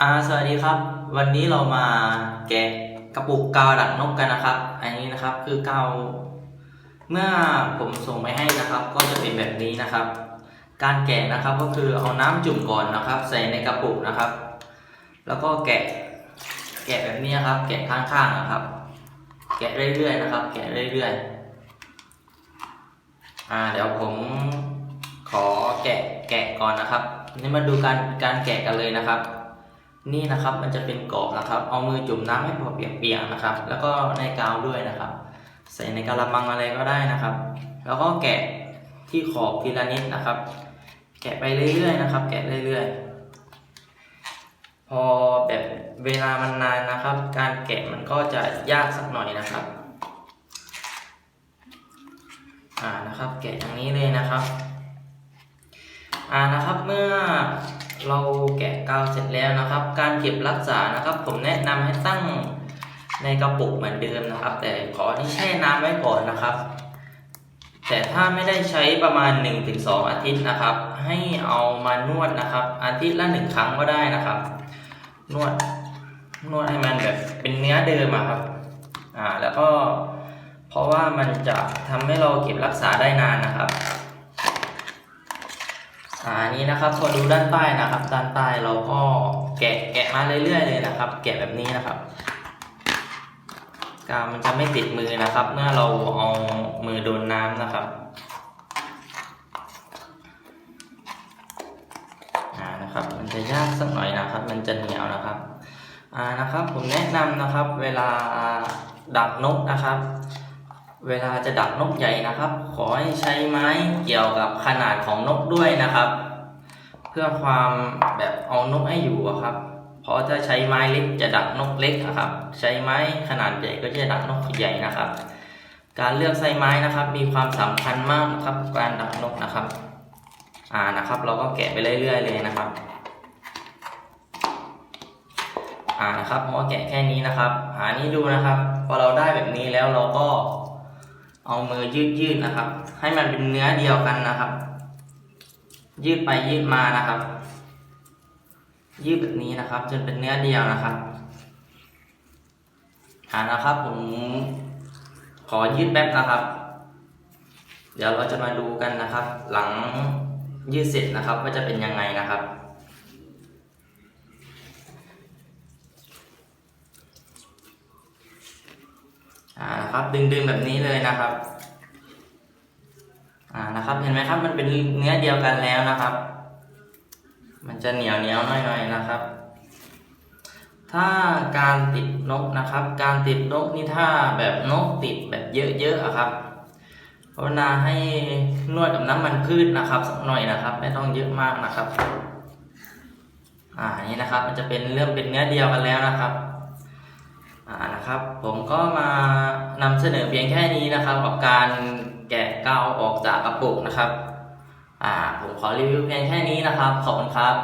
อ่าสวัสดีครับ วันนี้เรามาแกะกระปุกกาวดักนกกันนะครับ อันนี้นะครับคือกาวเมื่อผมส่งไปให้นะครับ ก็จะเป็นแบบนี้นะครับ การแกะนะครับก็คือเอาน้ำจุ่มก่อนนะครับ ใส่ในกระปุกนะครับ แล้วก็แกะแกะแบบนี้ครับ แกะข้างๆนะครับ แกะเรื่อยๆนะครับ แกะเรื่อยๆอ่าเดี๋ยวผมขอแกะแกะก่อนนะครับนี่มาดูการการแกะกันเลยนะครับ นี่นะครับมันจะเป็นกรอบนะครับ เอามือจุ่มน้ำให้พอเปียกๆนะครับ แล้วก็ในกาวด้วยนะครับ ใส่ในกะละมังอะไรก็ได้นะครับ แล้วก็แกะที่ขอบทีละนิดนะครับ แกะไปเรื่อยๆนะครับ แกะเรื่อยๆ พอแบบเวลามันนานนะครับ การแกะมันก็จะยากสักหน่อยนะครับอ่านะครับ แกะอย่างนี้เลยนะครับอ่านะครับเมื่อ เราแกะกาวเสร็จแล้วนะครับ การเก็บรักษานะครับ ผมแนะนำให้ตั้งในกระปุกเหมือนเดิมนะครับ แต่ขอที่แช่น้ำไว้ก่อนนะครับ แต่ถ้าไม่ได้ใช้ประมาณ 1-2 อาทิตย์นะครับ ให้เอามานวดนะครับ อาทิตย์ละหนึ่งครั้งก็ได้นะครับ นวดนวดให้มันแบบเป็นเนื้อเดิมอะครับอ่าแล้วก็เพราะว่ามันจะทำให้เราเก็บรักษาได้นานนะครับ อันนี้นะครับพอดูด้านใต้นะครับ ด้านใต้เราก็แกะแกะมาเรื่อยๆเลยนะครับ แกะแบบนี้นะครับกาวมันจะไม่ติดมือนะครับ เมื่อเราเอามือโดนน้ำนะครับอ่านะครับ มันจะยากสักหน่อยนะครับ มันจะเหนียวนะครับอ่านะครับ ผมแนะนำนะครับ เวลาดักนกนะครับ เวลาจะดักนกใหญ่นะครับ ขอให้ใช้ไม้เกี่ยวกับขนาดของนกด้วยนะครับ เพื่อความแบบเอานกให้อยู่ครับเพราะถ้าใช้ไม้เล็กจะดักนกเล็กอะครับ ใช้ไม้ขนาดใหญ่ก็จะดักนกใหญ่นะครับ การเลือกไซไม้นะครับ มีความสำคัญมากนะครับการดักนกนะครับ อ่านะครับ เราก็แกะไปเรื่อยๆเลยนะครับ อ่านะครับผมก็แกะแค่นี้นะครับหานี่ดูนะครับ พอเราได้แบบนี้แล้วเราก็ เอามือยืดยืดๆนะครับ ให้มันเป็นเนื้อเดียวกันนะครับ ยืดไปยืดมานะครับ ยืดแบบนี้นะครับ จนเป็นเนื้อเดียวนะครับอ่านะครับ ผมขอยืดแป๊บนะครับ เดี๋ยวเราจะมาดูกันนะครับ หลังยืดเสร็จนะครับว่าจะเป็นยังไงนะครับ อ่านะครับดึงดึงแบบนี้เลยนะครับ อ่านะครับเห็นไหมครับมันเป็นเนื้อเดียวกันแล้วนะครับ มันจะเหนียวเหนียวหน่อยๆนะครับ ถ้าการติดนกนะครับ การติดนกนี่ถ้าแบบนกติดแบบเยอะๆอะครับภาวนาให้นวดกับน้ำมันพืชนะครับสักหน่อยนะครับ ไม่ต้องเยอะมากนะครับ อ่านี่นะครับ มันจะเป็นเริ่มเป็นเนื้อเดียวกันแล้วนะครับ อ่านะครับผมก็มานำเสนอเพียงแค่นี้นะครับกับการแกะกาวออกจากกระปุกนะครับอ่าผมขอรีวิวเพียงแค่นี้นะครับขอบคุณครับ